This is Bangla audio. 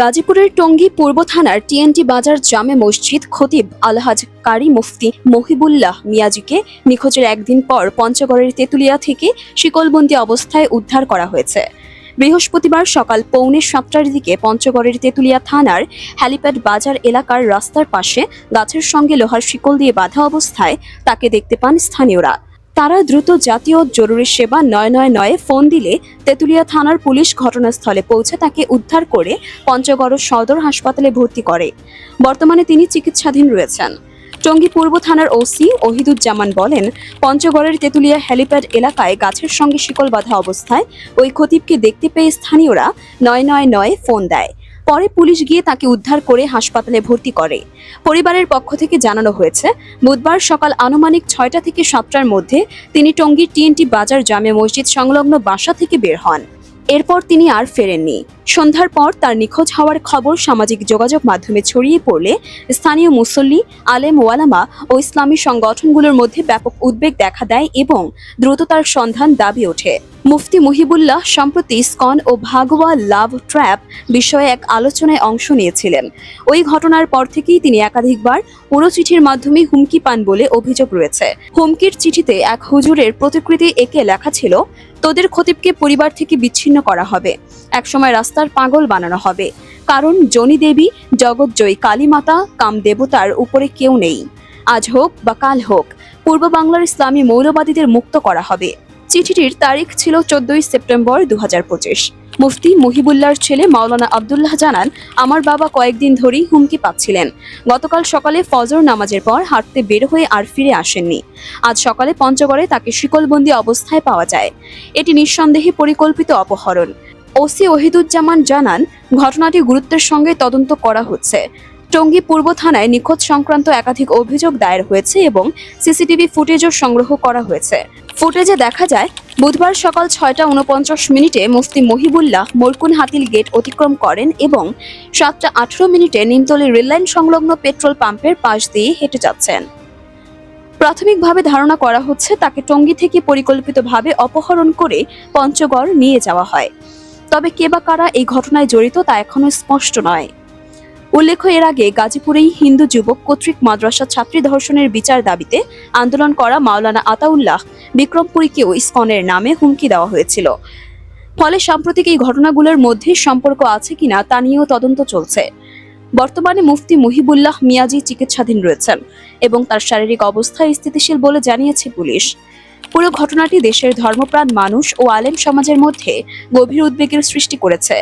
গাজীপুরের টঙ্গী পূর্ব থানার টিএনটি বাজার জামে মসজিদ খতিব আলহাজ কারি মুফতি মহিবুল্লাহ মিয়াজিকে নিখোঁজের একদিন পর পঞ্চগড়ের তেঁতুলিয়া থেকে শিকলবন্দি অবস্থায় উদ্ধার করা হয়েছে। বৃহস্পতিবার সকাল পৌনে সাতটার দিকে পঞ্চগড়ের তেঁতুলিয়া থানার হ্যালিপ্যাড বাজার এলাকার রাস্তার পাশে গাছের সঙ্গে লোহার শিকল দিয়ে বাঁধা অবস্থায় তাকে দেখতে পান স্থানীয়রা। তারা দ্রুত জাতীয় জরুরি সেবা নয় নয় নয়ে ফোন দিলে তেঁতুলিয়া থানার পুলিশ ঘটনাস্থলে পৌঁছে তাকে উদ্ধার করে পঞ্চগড় সদর হাসপাতালে ভর্তি করে। বর্তমানে তিনি চিকিৎসাধীন রয়েছেন। টঙ্গী পূর্ব থানার ওসি ওহিদুজ্জামান বলেন, পঞ্চগড়ের তেঁতুলিয়া হেলিপ্যাড এলাকায় গাছের সঙ্গে শিকল বাঁধা অবস্থায় ওই খতিবকে দেখতে পেয়ে স্থানীয়রা নয় নয় নয়ে ফোন দেয়। পরে পুলিশ গিয়ে তাকে উদ্ধার করে হাসপাতালে ভর্তি করে। পরিবারের পক্ষ থেকে জানানো হয়েছে, বুধবার সকাল আনুমানিক ছয়টা থেকে সাতটার মধ্যে তিনি টঙ্গীর টিএনটি বাজার জামে মসজিদ সংলগ্ন বাসা থেকে বের হন। এরপর তিনি আর ফেরেননি। সন্ধ্যার পর তার নিখোঁজ হওয়ার খবর সামাজিক যোগাযোগ মাধ্যমে ছড়িয়ে পড়লে স্থানীয় মুসল্লি, আলেম ওয়ালামা ও ইসলামী সংগঠনগুলোর মধ্যে ব্যাপক উদ্বেগ দেখা দেয় এবং দ্রুত তার সন্ধান দাবি ওঠে। মুফতি মুহিবুল্লাহ সম্প্রতি স্কন ও ভাগোয়া লাভ ট্র্যাপ বিষয়ে এক আলোচনায় অংশ নিয়েছিলেন। ওই ঘটনার পর থেকেই তিনি একাধিকবার পুরো চিঠির মাধ্যমে হুমকি পান বলে অভিযোগ রয়েছে। হুমকির চিঠিতে এক হুজুরের প্রতিকৃতি এঁকে লেখা ছিল, তোদের খতিবকে পরিবার থেকে বিচ্ছিন্ন করা হবে। একসময় রাস্তার পাগল বানানো হবে। কারণ জনি দেবী জগৎজয়ী কালীমাতা কাম দেবতার উপরে কেউ নেই। আজ হোক বা কাল হোক, পূর্ব বাংলার ইসলামী মৌলবাদীদের মুক্ত করা হবে। চিঠিটির তারিখ ছিল চোদ্দই সেপ্টেম্বর দু মুফতি মহিবুল্লাহর ছেলে মাওলানা আবদুল্লাহ জানান, আমার বাবা কয়েকদিন ধরেই হুমকি পাচ্ছিলেন। গতকাল সকালে ফজর নামাজের পর হাঁটতে বের হয়ে আর ফিরে আসেননি। আজ সকালে পঞ্চগড়ে তাকে শিকলবন্দি অবস্থায় পাওয়া যায়। এটি নিঃসন্দেহে পরিকল্পিত অপহরণ। ওসি ওহিদুজ্জামান জানান, ঘটনাটি গুরুত্বের সঙ্গে তদন্ত করা হচ্ছে। টঙ্গী পূর্ব থানায় নিখোঁজ সংক্রান্ত একাধিক অভিযোগ দায়ের হয়েছে এবং সিসিটিভি ফুটেজও সংগ্রহ করা হয়েছে। ফুটেজে দেখা যায়, বুধবার সকাল ছয়টা উনপঞ্চাশ মিনিটে মুফতি মহিবুল্লাহ মোরকুন হাতিল গেট অতিক্রম করেন এবং সাতটা আঠেরো মিনিটে নিমতলী রেললাইন সংলগ্ন পেট্রোল পাম্পের পাশ দিয়ে হেঁটে যাচ্ছেন। প্রাথমিকভাবে ধারণা করা হচ্ছে, তাকে টঙ্গী থেকে পরিকল্পিতভাবে অপহরণ করে পঞ্চগড় নিয়ে যাওয়া হয়। তবে কে বা কারা এই ঘটনায় জড়িত তা এখনও স্পষ্ট নয়। উল্লেখ্য, এর আগে গাজীপুরেই হিন্দু যুবক কর্তৃক মাদ্রাসা ছাত্রী ধর্ষণের বিচার দাবিতে আন্দোলন করা মাওলানা আতাউল্লাহ বিক্রমপুরীকেও ইসকনের নামে হুমকি দেওয়া হয়েছিল। ফলে সাম্প্রতিক এই ঘটনাগুলোর মধ্যে সম্পর্ক আছে কিনা তা নিয়েও তদন্ত চলছে। বর্তমানে মুফতি মুহিবুল্লাহ মিয়াজি চিকিৎসাধীন রয়েছেন এবং তার শারীরিক অবস্থা স্থিতিশীল বলে জানিয়েছে পুলিশ। পুরো ঘটনাটি দেশের ধর্মপ্রাণ মানুষ ও আলেম সমাজের মধ্যে গভীর উদ্বেগের সৃষ্টি করেছে।